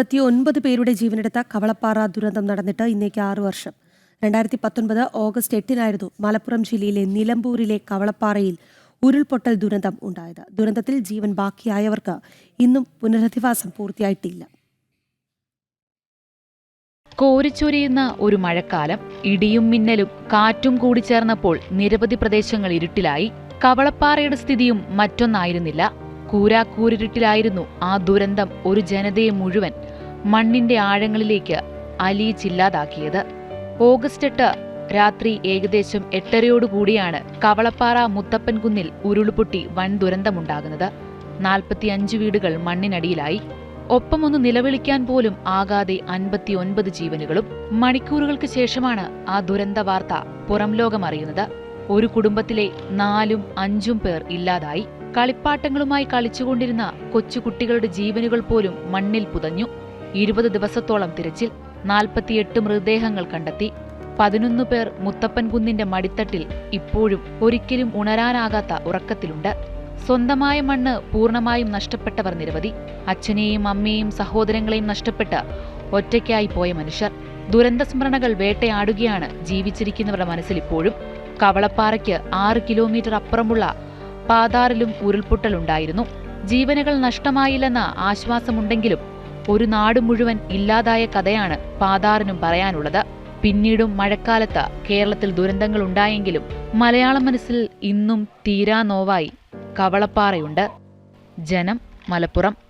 അൻപത്തി ഒൻപത് പേരുടെ ജീവനെടുത്ത കവളപ്പാറ ദുരന്തം നടന്നിട്ട് ഇന്നേക്ക് ആറു വർഷം. രണ്ടായിരത്തി പത്തൊൻപത് ഓഗസ്റ്റ് എട്ടിനായിരുന്നു മലപ്പുറം ജില്ലയിലെ നിലമ്പൂരിലെ കവളപ്പാറയിൽ ഉരുൾപൊട്ടൽ ദുരന്തം ഉണ്ടായത്. ദുരന്തത്തിൽ ജീവൻ ബാക്കിയായവർക്ക് ഇന്നും പുനരധിവാസം പൂർത്തിയായിട്ടില്ല. കോരിച്ചൊരിയുന്ന ഒരു മഴക്കാലം ഇടിയും മിന്നലും കാറ്റും കൂടി ചേർന്നപ്പോൾ നിരവധി പ്രദേശങ്ങൾ ഇരുട്ടിലായി. കവളപ്പാറയുടെ സ്ഥിതിയും മറ്റൊന്നായിരുന്നില്ല. കൂരാക്കൂരിരുട്ടിലായിരുന്നു ആ ദുരന്തം ഒരു ജനതയെ മുഴുവൻ മണ്ണിന്റെ ആഴങ്ങളിലേക്ക് അലിയിച്ചില്ലാതാക്കിയത്. ഓഗസ്റ്റ് എട്ട് രാത്രി ഏകദേശം എട്ടരയോടുകൂടിയാണ് കവളപ്പാറ മുത്തപ്പൻകുന്നിൽ ഉരുൾപൊട്ടി വൻ ദുരന്തമുണ്ടാകുന്നത്. നാൽപ്പത്തിയഞ്ച് വീടുകൾ മണ്ണിനടിയിലായി. ഒപ്പമൊന്ന് നിലവിളിക്കാൻ പോലും ആകാതെ അൻപത്തിയൊൻപത് ജീവനുകളും മണിക്കൂറുകൾക്ക് ശേഷമാണ് ആ ദുരന്ത വാർത്ത പുറം ലോകമറിയുന്നത് ഒരു കുടുംബത്തിലെ നാലും അഞ്ചും പേർ ഇല്ലാതായി. കളിപ്പാട്ടങ്ങളുമായി കളിച്ചുകൊണ്ടിരുന്ന കൊച്ചുകുട്ടികളുടെ ജീവനുകൾ പോലും മണ്ണിൽ പുതഞ്ഞു. ഇരുപത് ദിവസത്തോളം തിരച്ചിൽ നാൽപ്പത്തിയെട്ട് മൃതദേഹങ്ങൾ കണ്ടെത്തി. പതിനൊന്ന് പേർ മുത്തപ്പൻകുന്നിന്റെ മടിത്തട്ടിൽ ഇപ്പോഴും ഒരിക്കലും ഉണരാനാകാത്ത ഉറക്കത്തിലുണ്ട്. സ്വന്തമായ മണ്ണ് പൂർണമായും നഷ്ടപ്പെട്ടവർ നിരവധി. അച്ഛനെയും അമ്മയെയും സഹോദരങ്ങളെയും നഷ്ടപ്പെട്ട് ഒറ്റയ്ക്കായി പോയ മനുഷ്യർ. ദുരന്ത സ്മരണകൾ വേട്ടയാടുകയാണ് ജീവിച്ചിരിക്കുന്നവരുടെ മനസ്സിൽ ഇപ്പോഴും. കവളപ്പാറയ്ക്ക് ആറ് കിലോമീറ്റർ അപ്പുറമുള്ള പാതാറിലും ഉരുൾപൊട്ടലുണ്ടായിരുന്നു. ജീവനുകൾ നഷ്ടമായില്ലെന്ന ആശ്വാസമുണ്ടെങ്കിലും ഒരു നാട് മുഴുവൻ ഇല്ലാതായ കഥയാണ് പാതാറിനും പറയാനുള്ളത്. പിന്നീടും മഴക്കാലത്ത് കേരളത്തിൽ ദുരന്തങ്ങൾ ഉണ്ടായെങ്കിലും മലയാള മനസ്സിൽ ഇന്നും തീരാ നോവായി. കവളപ്പാറയുണ്ട്. ജനം മലപ്പുറം.